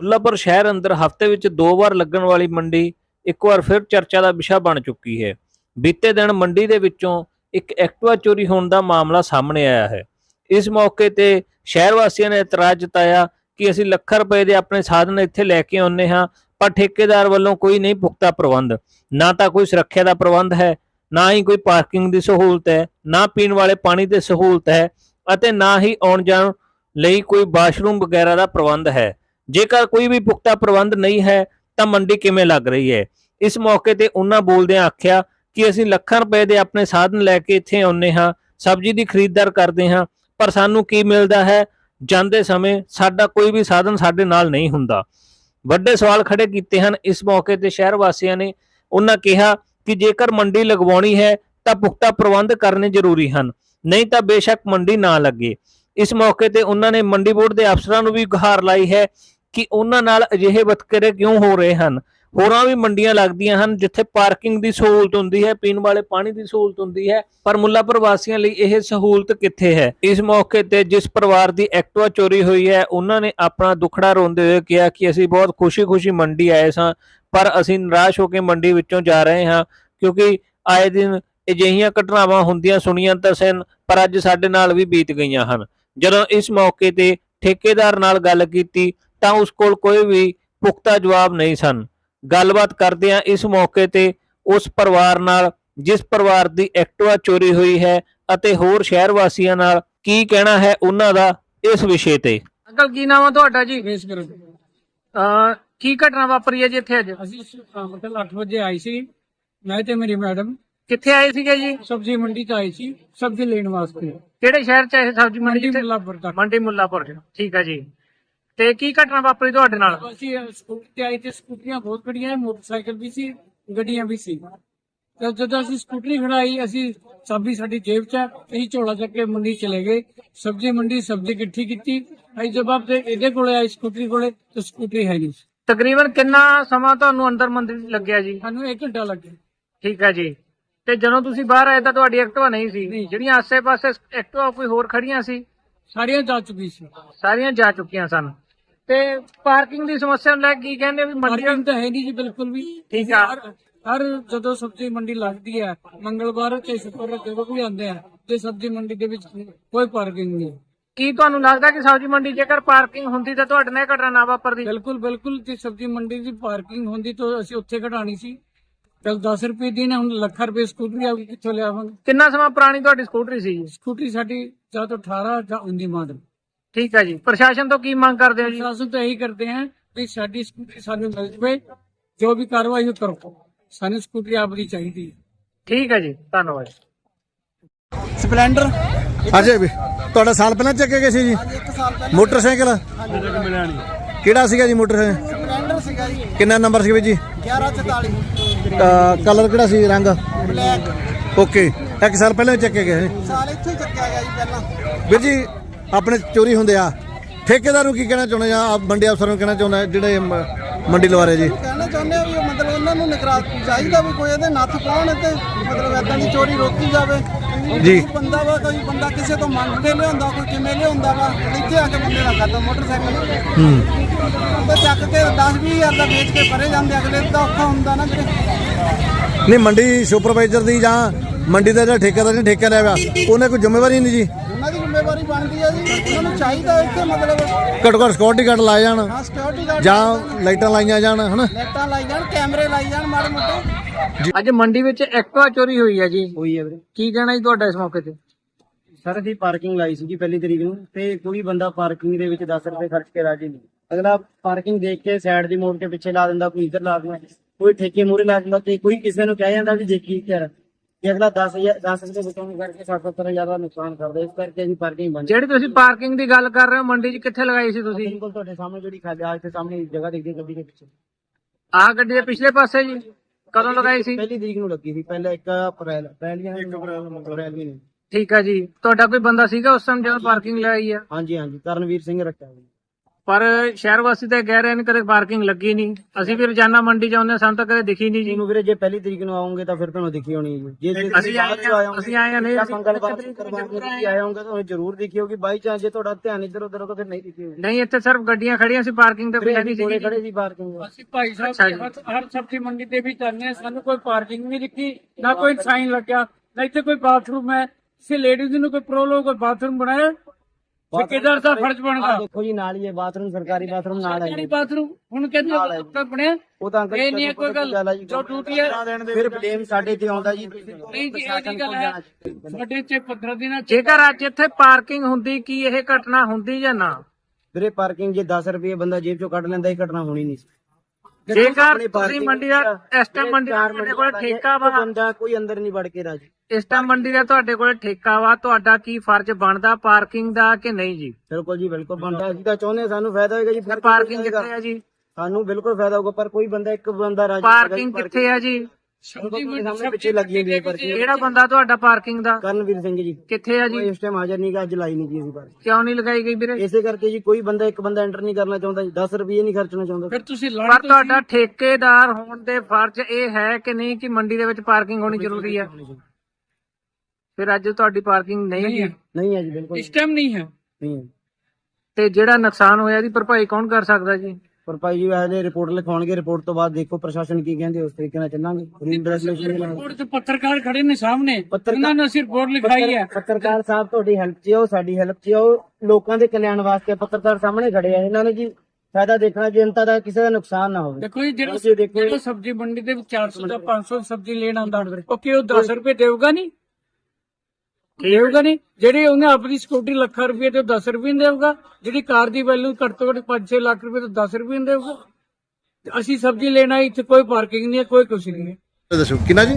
ਮੁੱਲਾਪੁਰ ਸ਼ਹਿਰ ਅੰਦਰ ਹਫ਼ਤੇ ਵਿੱਚ ਦੋ ਵਾਰ ਲੱਗਣ ਵਾਲੀ ਮੰਡੀ ਇੱਕ ਵਾਰ ਫਿਰ ਚਰਚਾ ਦਾ ਵਿਸ਼ਾ ਬਣ ਚੁੱਕੀ ਹੈ। ਬੀਤੇ ਦਿਨ ਮੰਡੀ ਦੇ ਵਿੱਚੋਂ ਇੱਕ ਐਕਟਿਵਾ ਚੋਰੀ ਹੋਣ ਦਾ ਮਾਮਲਾ ਸਾਹਮਣੇ ਆਇਆ ਹੈ। ਇਸ ਮੌਕੇ ਤੇ ਸ਼ਹਿਰ ਵਾਸੀਆਂ ਨੇ ਇਤਰਾਜ਼ ਜਤਾਇਆ ਕਿ ਅਸੀਂ ਲੱਖਾਂ ਰੁਪਏ ਦੇ ਆਪਣੇ ਸਾਧਨ ਇੱਥੇ ਲੈ ਕੇ ਆਉਂਦੇ ਹਾਂ, ਪਰ ਠੇਕੇਦਾਰ ਵੱਲੋਂ ਕੋਈ ਨਹੀਂ ਪੁਖਤਾ ਪ੍ਰਬੰਧ। ਨਾ ਤਾਂ ਕੋਈ ਸੁਰੱਖਿਆ ਦਾ ਪ੍ਰਬੰਧ ਹੈ, ਨਾ ਹੀ ਕੋਈ ਪਾਰਕਿੰਗ ਦੀ ਸਹੂਲਤ ਹੈ, ਨਾ ਪੀਣ ਵਾਲੇ ਪਾਣੀ ਦੀ ਸਹੂਲਤ ਹੈ ਅਤੇ ਨਾ ਹੀ ਆਉਣ ਜਾਣ ਲਈ ਕੋਈ ਵਾਸ਼ਰੂਮ ਵਗੈਰਾ ਦਾ ਪ੍ਰਬੰਧ ਹੈ। ਜੇਕਰ ਕੋਈ ਵੀ ਪੁਖਤਾ ਪ੍ਰਬੰਧ ਨਹੀਂ ਹੈ, ਤਾਂ ਮੰਡੀ ਕਿਵੇਂ ਲੱਗ ਰਹੀ ਹੈ? ਇਸ ਮੌਕੇ ਤੇ ਉਹਨਾਂ ਬੋਲਦਿਆਂ ਆਖਿਆ ਕਿ ਅਸੀਂ ਲੱਖਾਂ ਰੁਪਏ ਦੇ ਆਪਣੇ ਸਾਧਨ ਲੈ ਕੇ ਇੱਥੇ ਆਉਂਦੇ ਹਾਂ, ਸਬਜ਼ੀ ਦੀ ਖਰੀਦਦਾਰ ਕਰਦੇ ਹਾਂ, ਪਰ ਸਾਨੂੰ ਕੀ ਮਿਲਦਾ ਹੈ? ਜਾਂਦੇ ਸਮੇਂ ਸਾਡਾ ਕੋਈ ਵੀ ਸਾਧਨ ਸਾਡੇ ਨਾਲ ਨਹੀਂ ਹੁੰਦਾ। ਵੱਡੇ ਸਵਾਲ ਖੜੇ ਕੀਤੇ ਹਨ। ਇਸ ਮੌਕੇ ਤੇ ਸ਼ਹਿਰ ਵਾਸੀਆਂ ਨੇ ਉਹਨਾਂ ਕਿਹਾ ਕਿ ਜੇਕਰ ਮੰਡੀ ਲਗਵਾਉਣੀ ਹੈ, ਤਾਂ ਪੁਖਤਾ ਪ੍ਰਬੰਧ ਕਰਨੇ ਜ਼ਰੂਰੀ ਹਨ। ਨਹੀਂ ਤਾਂ ਬੇਸ਼ੱਕ ਮੰਡੀ ਨਾ ਲੱਗੇ। ਇਸ ਮੌਕੇ ਤੇ ਉਹਨਾਂ ਨੇ ਮੰਡੀ ਬੋਰਡ ਦੇ ਅਫਸਰਾਂ ਨੂੰ ਵੀ ਗੁਹਾਰ ਲਾਈ ਹੈ ਕਿ ਉਹਨਾਂ ਨਾਲ ਅਜਿਹੇ ਵਤਕਰੇ ਕਿਉਂ ਹੋ ਰਹੇ ਹਨ? ਹੋਰਾਂ ਵੀ ਮੰਡੀਆਂ ਲੱਗਦੀਆਂ ਹਨ ਜਿੱਥੇ ਪਾਰਕਿੰਗ ਦੀ ਸਹੂਲਤ ਹੁੰਦੀ ਹੈ, ਪੀਣ ਵਾਲੇ ਪਾਣੀ ਦੀ ਸਹੂਲਤ ਹੁੰਦੀ ਹੈ, ਪਰ ਮੁੱਲਾ ਪ੍ਰਵਾਸੀਆਂ ਲਈ ਇਹ ਸਹੂਲਤ ਕਿੱਥੇ ਹੈ? ਇਸ ਮੌਕੇ ਤੇ ਜਿਸ ਪਰਿਵਾਰ ਦੀ ਐਕਟਿਵਾ ਚੋਰੀ ਹੋਈ ਹੈ, ਉਹਨਾਂ ਨੇ ਆਪਣਾ ਦੁੱਖੜਾ ਰੋਂਦੇ ਹੋਏ ਕਿਹਾ ਕਿ ਅਸੀਂ ਬਹੁਤ ਖੁਸ਼ੀ-ਖੁਸ਼ੀ ਮੰਡੀ ਆਏ ਸਾਂ, ਪਰ ਅਸੀਂ ਨਿਰਾਸ਼ ਹੋ ਕੇ ਮੰਡੀ ਵਿੱਚੋਂ ਜਾ ਰਹੇ ਹਾਂ, ਕਿਉਂਕਿ ਆਏ ਦਿਨ ਅਜਿਹੀਆਂ ਘਟਨਾਵਾਂ ਹੁੰਦੀਆਂ ਸੁਣੀਆਂ ਤਾਂ ਸਨ ਪਰ ਅੱਜ ਸਾਡੇ ਨਾਲ ਵੀ ਬੀਤ ਗਈਆਂ ਹਨ। ਜਦੋਂ ਇਸ ਮੌਕੇ ਤੇ ਠੇਕੇਦਾਰ ਨਾਲ ਗੱਲ ਕੀਤੀ ਤਾਂ ਉਸ ਕੋਲ ਕੋਈ ਵੀ ਪੁਖਤਾ ਜਵਾਬ ਨਹੀਂ ਸਨ। ਗੱਲਬਾਤ ਕਰਦਿਆਂ ਇਸ ਮੌਕੇ ਤੇ ਉਸ ਪਰਿਵਾਰ ਨਾਲ ਜਿਸ ਪਰਿਵਾਰ ਦੀ ਐਕਟਿਵਾ ਚੋਰੀ ਹੋਈ ਹੈ ਅਤੇ ਹੋਰ ਸ਼ਹਿਰ ਵਾਸੀਆਂ ਨਾਲ ਕੀ ਕਹਿਣਾ ਹੈ ਉਹਨਾਂ ਦਾ ਇਸ ਵਿਸ਼ੇ ਤੇ। ਅੰਕਲ ਕੀ ਨਾਮ ਆ ਤੁਹਾਡਾ ਜੀ? ਕਰੋ ਅਹ ਕੀ ਘਟਨਾ ਵਾਪਰੀ ਹੈ ਜੀ ਇੱਥੇ ਅੱਜ? ਅਸੀਂ ਮਤਲਬ 8 ਵਜੇ ਆਈ ਸੀ। ਮੈਂ ਤੇ ਮੇਰੀ ਮੈਡਮ। ਕਿੱਥੇ ਆਏ ਸੀਗੇ ਜੀ? ਸਬਜ਼ੀ ਮੰਡੀ ਚ ਆਈ ਸੀ। ਸਬਜ਼ੀ ਲੈਣ ਵਾਸਤੇ। ਕਿਹੜੇ ਸ਼ਹਿਰ ਚ ਆਏ ਸਬਜ਼ੀ ਮੰਡੀ ਮੰਡੀ ਚ? ਮੁੱਲਾਪੁਰ ਤੱਕ। ਮੰਡੀ ਮੁੱਲਾਪੁਰ ਠੀਕ ਹੈ ਜੀ। ਤੇ ਕੀ ਘਟਨਾ ਵਾਪਰੀ ਤੁਹਾਡੇ ਨਾਲ? ਅਸੀਂ ਅਹ, ਸਕੂਟੀ ਤੇ ਆਏ ਤੇ ਸਕੂਟੀਆਂ ਬਹੁਤ ਖੜੀਆਂ ਮੋਟਰਸਾਈਕਲ ਵੀ ਸੀ ਗੱਡੀਆਂ ਵੀ ਸੀ। ਤੇ ਜਦੋਂ ਅਸੀਂ ਸਕੂਟਰੀ ਖੜਾਈ ਅਸੀਂ ਚਾਬੀ ਸਾਡੀ ਜੇਬ 'ਚ ਹੈ, ਅਸੀਂ ਝੋਲਾ ਚੱਕ ਕੇ ਮੰਡੀ ਚਲੇ ਗਏ। ਸਬਜ਼ੀ ਮੰਡੀ ਸਬਜ਼ੀ ਇਕੱਠੀ ਕੀਤੀ। ਅਸੀਂ ਜਵਾਬ ਤੇ ਇਹਦੇ ਕੋਲੇ ਆਈ ਸਕੂਟਰੀ ਕੋਲੇ ਤੇ ਸਕੂਟਰੀ ਹੈ ਨਹੀਂ। ਤਕਰੀਬਨ ਕਿੰਨਾ ਸਮਾਂ ਤੁਹਾਨੂੰ ਅੰਦਰ ਮੰਦਿਰ ਲੱਗਿਆ ਜੀ? ਸਾਨੂੰ 1 ਘੰਟਾ ਲੱਗਿਆ। ਠੀਕ ਹੈ ਜੀ। ਤੇ ਜਦੋਂ ਤੁਸੀਂ ਬਾਹਰ ਆਏ ਤਾਂ ਤੁਹਾਡੀ ਐਕਟਿਵਾ ਨਹੀਂ ਸੀ? ਜਿਹੜੀਆਂ ਆਸੇ-ਪਾਸੇ ਐਕਟਿਵਾ ਕੋਈ ਹੋਰ ਖੜੀਆਂ ਸੀ? ਸਾਰੀਆਂ ਜਾ ਚੁੱਕੀ ਸੀ। ਸਾਰੀਆਂ ਜਾ ਚੁੱਕੀਆਂ ਸਨ। ਤੇ ਪਾਰਕਿੰਗ ਦੀ ਸਮੱਸਿਆ ਨੂੰ ਲੈ ਕੇ ਕੀ ਕਹਿੰਦੇ ਵੀ ਮੰਡੀਆਂ ਪਾਰਕਿੰਗ ਤਾਂ ਹੈ ਨਹੀਂ ਜੀ ਬਿਲਕੁਲ ਵੀ। ਠੀਕ ਆ। ਹਰ- ਹਰ ਜਦੋਂ ਸਬਜ਼ੀ ਮੰਡੀ ਲੱਗਦੀ ਹੈ ਮੰਗਲਵਾਰ ਤੇ ਸ਼ੁੱਕਰਵਾਰ ਜਦੋਂ ਵੀ ਆਉਂਦੇ ਆ ਤੇ ਸਬਜ਼ੀ ਮੰਡੀ ਦੇ ਵਿੱਚ ਕੋਈ ਪਾਰਕਿੰਗ ਨਹੀਂ। ਕੀ ਤੁਹਾਨੂੰ ਲੱਗਦਾ ਕਿ ਸਬਜ਼ੀ ਮੰਡੀ ਜੇਕਰ ਪਾਰਕਿੰਗ ਹੁੰਦੀ ਤਾਂ ਤੁਹਾਡੇ ਨਾਲ ਇਹ ਘਟਨਾ ਨਾ ਵਾਪਰਦੀ? ਬਿਲਕੁਲ ਬਿਲਕੁਲ ਜੇ ਸਬਜ਼ੀ ਮੰਡੀ ਦੀ ਪਾਰਕਿੰਗ ਹੁੰਦੀ ਤਾਂ ਅਸੀਂ ਉੱਥੇ ਘਟਾਣੀ ਸੀ। ਚਲ 10 ਰੁਪਏ ਦੀ ਨੇ ਹੁਣ ਲੱਖਾਂ ਰੁਪਏ ਸਕੂਟਰੀ ਆ ਗਈ ਕਿੱਥੋਂ ਲਿਆਵਾਂਗੇ? ਕਿੰਨਾ ਸਮਾਂ ਪੁਰਾਣੀ ਤੁਹਾਡੀ ਸਕੂਟਰੀ ਸੀ? ਜੀ ਸਕੂਟਰੀ ਸਾਡੀ ਜਾਂ ਤਾਂ 18 ਜਾਂ 19 ਮਾਡਲ। ਠੀਕ ਹੈ ਜੀ। ਪ੍ਰਸ਼ਾਸਨ ਤੋਂ ਕੀ ਮੰਗ ਕਰਦੇ ਹੋ ਜੀ? ਪ੍ਰਸ਼ਾਸਨ ਤਾਂ ਇਹੀ ਕਰਦੇ ਆ ਵੀ ਸਾਡੀ ਸਕੂਟਰੀ ਸਾਨੂੰ ਮਿਲ ਜਵੇ ਜੋ ਵੀ ਕਾਰਵਾਈ ਉਹ ਕਰੋ। ਸਾਨੂੰ ਸਕੂਟਰੀ ਆਪਦੀ ਚਾਹੀਦੀ ਹੈ। ਠੀਕ ਹੈ ਜੀ। ਧੰਨਵਾਦ। ਸਪਲੈਂਡਰ? ਅਜੇ ਵੀ ਤੁਹਾਡਾ ਸਾਲ ਪਹਿਲਾਂ ਚੱਕੇ ਗਏ ਸੀ ਜੀ? ਇੱਕ ਸਾਲ ਪਹਿਲਾਂ। ਮੋਟਰਸਾਈਕਲ? ਕਿਹੜਾ ਸੀਗਾ ਜੀ ਮੋਟਰਸਾਈਕਲ? ਸਪਲੈਂਡਰ ਸੀਗਾ ਜੀ। ਕਿੰਨਾ ਨੰਬਰ ਸੀ ਜੀ? 1144 ਕਲਰ ਕਿਹੜਾ ਸੀ ਰੰਗ? ਬਲੈਕ। ਓਕੇ। ਇੱਕ ਸਾਲ ਪਹਿਲਾਂ ਚੱਕੇ ਗਏ ਸਾਲ ਇੱਥੇ ਹੀ ਚੱਕਿਆ ਗਿਆ ਜੀ ਪਹਿਲਾਂ। ਵੀਰ ਜੀ ਆਪਣੇ ਚੋਰੀ ਹੁੰਦੇ ਆ। ਠੇਕੇਦਾਰ ਨੂੰ ਕੀ ਕਹਿਣਾ ਚਾਹੁੰਦੇ ਆ? ਆਪ ਮੰਡੀ ਅਫਸਰ ਨੂੰ ਕਹਿਣਾ ਚਾਹੁੰਦਾ ਜਿਹੜੇ ਮ- ਮੰਡੀ ਲਵਾ ਰਹੇ ਜੀ। ਕਹਿਣਾ ਚਾਹੁੰਦੇ ਆ ਵੀ ਮਤਲਬ ਉਹਨਾਂ ਨੂੰ ਨਿਗਰਾਨ ਚਾਹੀਦਾ ਵੀ ਕੋਈ ਇਹਦੇ ਨੱਥ ਪਾਉਣ ਤੇ ਮਤਲਬ ਏਦਾਂ ਦੀ ਚੋਰੀ ਰੋਕੀ ਜਾਵੇ। ਜੀ। ਬੰਦਾ ਵਾ ਕੋਈ ਬੰਦਾ ਕਿਸੇ ਤੋਂ ਮੰਗ ਕੇ ਲਿਆਉਂਦਾ ਕੋਈ ਕਿਵੇਂ ਲਿਆਉਂਦਾ ਵਾ ਇੱਥੇ ਆ ਕੇ ਬੰਦੇ ਦਾ ਖਾਤਾ ਮੋਟਰਸਾਈਕਲ ਹੂੰ। ਤੇ ਚੱਕ ਕੇ 10 20 ਹਜ਼ਾਰ ਦਾ ਵੇਚ ਕੇ ਪਰੇ ਜਾਂਦੇ ਅਗਲੇ ਦਾ ਔਖਾ ਹੁੰਦਾ ਨਾ ਵੀਰੇ। ਨਹੀਂ ਮੰਡੀ ਸੁਪਰਵਾਈਜ਼ਰ ਦੀ ਜਾਂ ਮੰਡੀ ਦਾ ਜਿਹੜਾ ਠੇਕੇਦਾਰ ਨੇ ਠੇਕਾ ਲਿਆ ਵਾ ਉਹਨੇ ਕੋਈ ਜ਼ਿੰਮੇਵਾਰੀ ਨਹੀਂ ਜੀ? ਉਹਨਾਂ ਦੀ ਜ਼ਿੰਮੇਵਾਰੀ ਬਣਦੀ ਆ ਜੀ ਉਹਨਾਂ ਨੂੰ ਚਾਹੀਦਾ ਇੱਥੇ ਮਤਲਬ। ਘੱਟੋ ਘੱਟ ਸਿਕਿਉਰਿਟੀ ਗਾਰਡ ਲਾਏ ਜਾਣ ਹਾਂ ਸਿਕਿਉਰਿਟੀ ਗਾਰਡ ਜਾਂ ਲਾਈਟਾਂ ਲਾਈਆਂ ਜਾਣ ਹਨਾ? ਲਾਈਟਾਂ ਲਾਈ ਜਾਣ ਕੈਮਰੇ ਲਾਈ ਜਾਣ ਮਾੜੇ ਮੋਟੇ। ਅੱਜ ਮੰਡੀ ਵਿੱਚ ਐਕਟਿਵਾ ਚੋਰੀ ਹੋਈ ਹੈ ਜੀ। ਹੋਈ ਹੈ ਵੀਰੇ। ਕੀ ਕਹਿਣਾ ਜੀ ਤੁਹਾਡਾ ਇਸ ਮੌਕੇ ਤੇ? ਸਰ ਅਸੀਂ ਪਾਰਕਿੰਗ ਲਾਈ ਸੀਗੀ ਪਹਿਲੀ ਤਰੀਕ ਨੂੰ ਤੇ ਕੋਈ ਬੰਦਾ ਪਾਰਕਿੰਗ ਦੇ ਵਿੱਚ 10 ਰੁਪਏ ਖਰਚ ਕੇ ਰਾਜੀ ਨਹੀਂ। ਅਗਲਾ ਪਾਰਕਿੰਗ ਦੇਖ ਕੇ ਸਾਈਡ ਦੀ ਮੋੜ ਕੇ ਪਿੱਛੇ ਲਾ ਦਿੰਦਾ ਕੋਈ ਇੱਧਰ ਲਾ ਦਿੰਦਾ ਕੋਈ ਠੇਕੇ ਮੂਰੇ ਲਾ ਦਿੰਦਾ ਤੇ ਕੋਈ ਕਿਸੇ ਨੂੰ ਕਹਿ ਜਾਂਦਾ ਵੀ ਦੇਖੀ ਯਾਰ ਕਿ ਅਗਲਾ 10 10 ਰੁਪਏ ਬਚਾਉਣ ਕਰਕੇ 70 ਹਜ਼ਾਰ ਦਾ ਨੁਕਸਾਨ ਕਰਦਾ ਇਸ ਕਰਕੇ ਅਸੀਂ ਪਾਰਕਿੰਗ ਬੰਦ ਜਿਹੜੀ ਤੁਸੀਂ ਪਾਰਕਿੰਗ ਦੀ ਗੱਲ ਕਰ ਰਹੇ ਹੋ ਮੰਡੀ 'ਚ ਕਿੱਥੇ ਲਗਾਈ ਸੀ ਤੁਸੀਂ? ਬਿਲਕੁਲ ਤੁਹਾਡੇ ਸਾਹਮਣੇ ਜਿਹੜੀ ਖਾਲੀ ਤੇ ਸਾਹਮਣੇ ਜਗ੍ਹਾ ਦਿਖਦੀ ਗੱਡੀ ਦੇ ਪਿੱਛੇ। ਆਹ ਗੱਡੀ ਦੇ ਪਿਛਲੇ ਪਾਸੇ ਜੀ। ਕਦੋਂ ਲਗਾਈ ਸੀ? ਪਹਿਲੀ ਤਰੀਕ ਨੂੰ ਲੱਗੀ ਸੀ ਪਹਿਲਾਂ 1 ਅਪ੍ਰੈਲ ਪਹਿਲੀਆਂ 1 ਅਪ੍ਰੈਲ ਵੀ ਨਹੀਂ ਠੀਕ ਹੈ ਜੀ। ਤੁਹਾਡਾ ਕੋਈ ਬੰਦਾ ਸੀਗਾ ਉਸ ਸਮੇਂ ਜਦੋਂ ਪਾਰਕਿੰਗ ਲਗਾਈ ਆ? ਹਾਂਜੀ ਹਾਂਜੀ। ਕਰਨਵੀਰ ਸਿੰਘ ਰੱਖਿਆ ਜੀ ਪਰ ਸ਼ਹਿਰ ਵਾਸੀ ਤਾਂ ਕਹਿ ਰਹੇ ਨੇ ਕਦੇ ਪਾਰਕਿੰਗ ਲੱਗੀ ਨਹੀਂ। ਅਸੀਂ ਵੀ ਰੋਜ਼ਾਨਾ ਮੰਡੀ ਜਾਂਦੇ ਸਾਨੂੰ ਤਾਂ ਕਦੇ ਦਿਖੀ ਨਹੀਂ ਜੀ। ਇਹਨੂੰ ਵੀਰੇ ਜੇ ਪਹਿਲੀ ਤਰੀਕ ਨੂੰ ਆਉਂਗੇ ਤਾਂ ਫਿਰ ਤੁਹਾਨੂੰ ਦਿਖੀ ਹੋਣੀ ਹੈ ਜੀ ਜੇ ਅਸੀਂ ਅਸੀਂ ਆਏ ਨਹੀਂ, ਅਸੀਂ ਨੂੰ ਨੂੰ ਆਏ ਹੋਗੇ ਤੁਹਾਨੂੰ ਜ਼ਰੂਰ ਦਿਖੀ ਹੋਗੀ। ਬਾਈ ਚਾਂਸ ਜੇ ਤੁਹਾਡਾ ਧਿਆਨ ਇੱਧਰ ਉੱਧਰ ਹੋਗਾ ਫਿਰ ਨਹੀਂ ਦਿਖੀ ਨਹੀਂ ਇੱਥੇ ਸਿਰਫ ਗੱਡੀਆਂ ਖੜੀਆਂ ਸੀ ਪਾਰਕਿੰਗ ਤੇ ਕੋਈ ਹੈ ਨਹੀਂ ਸੀ ਖੜੇ ਸੀ ਪਾਰਕਿੰਗ ਅਸੀਂ ਭਾਈ ਅੱਛਾ ਸਾਹਿਬ ਜੀ। ਹਰ- ਹਰ ਸਬਜ਼ੀ ਮੰਡੀ ਤੇ ਵੀ ਜਾਂਦੇ ਸਾਨੂੰ ਕੋਈ ਪਾਰਕਿੰਗ ਨਹੀਂ ਨਾ ਕੋਈ ਸਾਈਨ ਲੱਗਿਆ ਨਾ ਇੱਥੇ ਕੋਈ ਬਾਥਰੂਮ ਹੈ। ਕਿਸੇ ਲੇਡੀਜ਼ ਨੂੰ ਕੋਈ ਪ੍ਰੋਬਲਮ ਕੋਈ ਬਾਥਰੂਮ ਬਣਾਇਆ ਠੇਕੇਦਾਰ ਦਾ ਫਰਜ਼ ਬਣਦਾ? ਆਹ ਦੇਖੋ ਜੀ ਨਾਲ ਹੀ ਇਹ ਬਾਥਰੂਮ ਸਰਕਾਰੀ ਬਾਥਰੂਮ ਨਾਲ ਹੈ ਸਰਕਾਰੀ ਜੀ। ਬਾਥਰੂਮ ਹੁਣ ਕਹਿੰਦੇ ਉੱਪਰ ਬਣਿਆ? ਉਹ ਤਾਂ ਅੰਕਲ ਇਹ ਨਹੀਂ ਹੈ ਕੋਈ ਗੱਲ ਜੀ ਡਿਊਟੀ ਹੈ ਫਿਰ ਬਲੇਮ ਸਾਡੇ ਤੇ ਆਉਂਦਾ ਜੀ। ਨਹੀਂ ਜੀ ਇਹ ਨਹੀਂ ਗੱਲ ਹੈ। ਸਾਡੇ ਚ 15 ਦਿਨਾਂ ਚ ਜੇਕਰ ਅੱਜ ਇੱਥੇ ਪਾਰਕਿੰਗ ਹੁੰਦੀ ਕੀ ਇਹ ਘਟਨਾ ਹੁੰਦੀ ਜਾਂ ਨਾ? ਵੀਰੇ ਪਾਰਕਿੰਗ ਜੇ 10 ਰੁਪਏ ਬੰਦਾ ਜੇਬ ਚੋਂ ਕੱਢ ਲੈਂਦਾ ਇਹ ਘਟਨਾ ਹੋਣੀ ਨਹੀਂ ਸੀ। ਜੇਕਰ ਤੁਸੀਂ ਮੰਡੀ ਦਾ ਇਸ ਟਾਈਮ ਮੰਡੀ ਦਾ ਚਾਰ ਤੁਹਾਡੇ ਕੋਲ ਠੇਕਾ ਵਾ। ਬੰਦਾ ਕੋਈ ਅੰਦਰ ਨਹੀਂ ਵੜ ਕੇ ਰਾਜੀ। ਇਸ ਟਾਈਮ ਮੰਡੀ ਦਾ ਤੁਹਾਡੇ ਕੋਲ ਠੇਕਾ ਵਾ ਤੁਹਾਡਾ ਕੀ ਫਰਜ਼ ਬਣਦਾ ਪਾਰਕਿੰਗ ਦਾ ਕਿ ਨਹੀਂ ਜੀ? ਬਿਲਕੁਲ ਜੀ ਬਿਲਕੁਲ ਬੰਦਾ ਅਸੀਂ ਤਾਂ ਚਾਹੁੰਦੇ ਹਾਂ ਸਾਨੂੰ ਫਾਇਦਾ ਹੋਏਗਾ ਜੀ ਫਿਰ ਪਾਰਕਿੰਗ ਕਿੱਥੇ ਹੈ ਜੀ? ਸਾਨੂੰ ਬਿਲਕੁਲ ਫਾਇਦਾ ਹੋਊਗਾ ਪਰ ਕੋਈ ਬੰਦਾ ਇੱਕ ਬੰਦਾ ਰਾਜੀ ਪਾਰਕਿੰਗ ਕਿੱਥੇ ਹੈ ਜੀ? ਸਾਹਮਣੇ ਮੰਡੀ ਪਿੱਛੇ ਲੱਗੀ ਹੁੰਦੀ ਹੈ ਪਾਰਕਿੰਗ ਕਿਹੜਾ ਬੰਦਾ ਤੁਹਾਡਾ ਪਾਰਕਿੰਗ ਦਾ? ਕਰਨਵੀਰ ਸਿੰਘ ਜੀ। ਕਿੱਥੇ ਹੈ ਕੋਈ ਜੀ ਇਸ ਟਾਈਮ ਹਾਜ਼ਰ ਨਹੀਂ ਗਾ ਅੱਜ ਲਾਈ ਨਹੀਂ ਜੀ ਅਸੀਂ ਪਾਰਕਿੰਗ। ਕਿਉਂ ਨਹੀਂ ਲਗਾਈ ਗਈ ਵੀਰੇ? ਇਸੇ ਕਰਕੇ ਜੀ ਕੋਈ ਬੰਦਾ ਇੱਕ ਬੰਦਾ ਐਂਟਰ ਨਹੀਂ ਕਰਨਾ ਚਾਹੁੰਦਾ ਜੀ। 10 ਰੁਪਏ ਨਹੀਂ ਖਰਚਣਾ ਚਾਹੁੰਦਾ। ਫਿਰ ਤੁਸੀਂ ਲੜ ਪਰ ਤੁਹਾਡਾ ਠੇਕੇਦਾਰ ਹੋਣ ਦੇ ਫਰਜ਼ ਇਹ ਹੈ ਕਿ ਨਹੀਂ ਕਿ ਮੰਡੀ ਦੇ ਵਿੱਚ ਪਾਰਕਿੰਗ ਹੋਣੀ ਜ਼ਰੂਰੀ ਹੈ ਫਿਰ ਅੱਜ ਤੁਹਾਡੀ ਪਾਰਕਿੰਗ ਨਹੀਂ ਨਹੀਂ ਹੈ। ਹੈ। ਨਹੀਂ ਹੈ ਜੀ ਬਿਲਕੁਲ ਇਸ ਟਾਈਮ ਨਹੀਂ ਹੈ। ਨਹੀਂ ਹੈ। ਤੇ ਜਿਹੜਾ ਨੁਕਸਾਨ ਹੋਇਆ ਦੀ ਭਰਪਾਈ ਕੌਣ ਕਰ ਸਕਦਾ ਜੀ? ਪਰ ਭਾਈ ਜੀ ਹਲੇ ਰਿਪੋਰਟ ਲਿਖਾਉਣਗੇ ਰਿਪੋਰਟ ਤੋਂ ਬਾਅਦ ਦੇਖੋ ਪ੍ਰਸ਼ਾਸਨ ਕੀ ਕਹਿੰਦੇ ਉਸ ਤਰੀਕੇ ਨਾਲ ਚੱਲਾਂਗੇ। ਰੂਲ ਰੈਗੂਲੇਸ਼ਨ ਦੇ ਨਾਲ ਰਿਪੋਰਟ ਤੇ ਪੱਤਰਕਾਰ ਖੜੇ ਨੇ ਸਾਹਮਣੇ। ਉਹਨਾਂ ਨੇ ਅਸੀਂ ਰਿਪੋਰਟ ਲਿਖਾਈ ਹੈ। ਪੱਤਰਕਾਰ ਸਾਹਿਬ ਤੁਹਾਡੀ ਹੈਲਪ 'ਚ ਆਓ ਸਾਡੀ ਹੈਲਪ 'ਚ ਆਓ। ਲੋਕਾਂ ਦੇ ਕਲਿਆਣ ਵਾਸਤੇ ਪੱਤਰਕਾਰ ਸਾਹਮਣੇ ਖੜੇ ਆ। ਇਹਨਾਂ ਨੂੰ ਜੀ ਫਾਇਦਾ ਦੇਖਣਾ ਜਨਤਾ ਦਾ ਕਿਸੇ ਦਾ ਨੁਕਸਾਨ ਨਾ ਹੋਵੇ। ਦੇਖੋ ਜੀ ਜਿਹੜਾ ਸਬਜ਼ੀ ਮੰਡੀ ਦੇ ਵਿੱਚ 400 ਦਾ 500 ਸਬਜ਼ੀ ਲੈਣ ਆਉਂਦਾ ਉਹ ਕਿ ਉਹ 10 ਰੁਪਏ ਦੇਊਗਾ ਨਹੀਂ? ਦੇਊਗਾ ਨਹੀਂ ਜਿਹੜੀ ਉਹਨੇ ਆਪਣੀ ਸਕੂਟਰੀ ਲੱਖਾਂ ਰੁਪਏ ਤੇ ਉਹ 10 ਰੁਪਏ ਦੇਊਗਾ ਜਿਹੜੀ ਕਾਰ ਦੀ ਵੈਲਿਊ ਘੱਟ ਤੋਂ ਘੱਟ 5-6 ਲੱਖ ਰੁਪਏ ਤੇ 10 ਰੁਪਏ ਦੇਊਗਾ। ਅਸੀਂ ਸਬਜ਼ੀ ਲੈਣਾ ਇੱਥੇ ਕੋਈ ਪਾਰਕਿੰਗ ਨਹੀਂ ਹੈ ਕੋਈ ਕੁਝ ਨਹੀਂ ਹੈ। ਦੱਸੋ ਕਿੰਨਾ ਜੀ?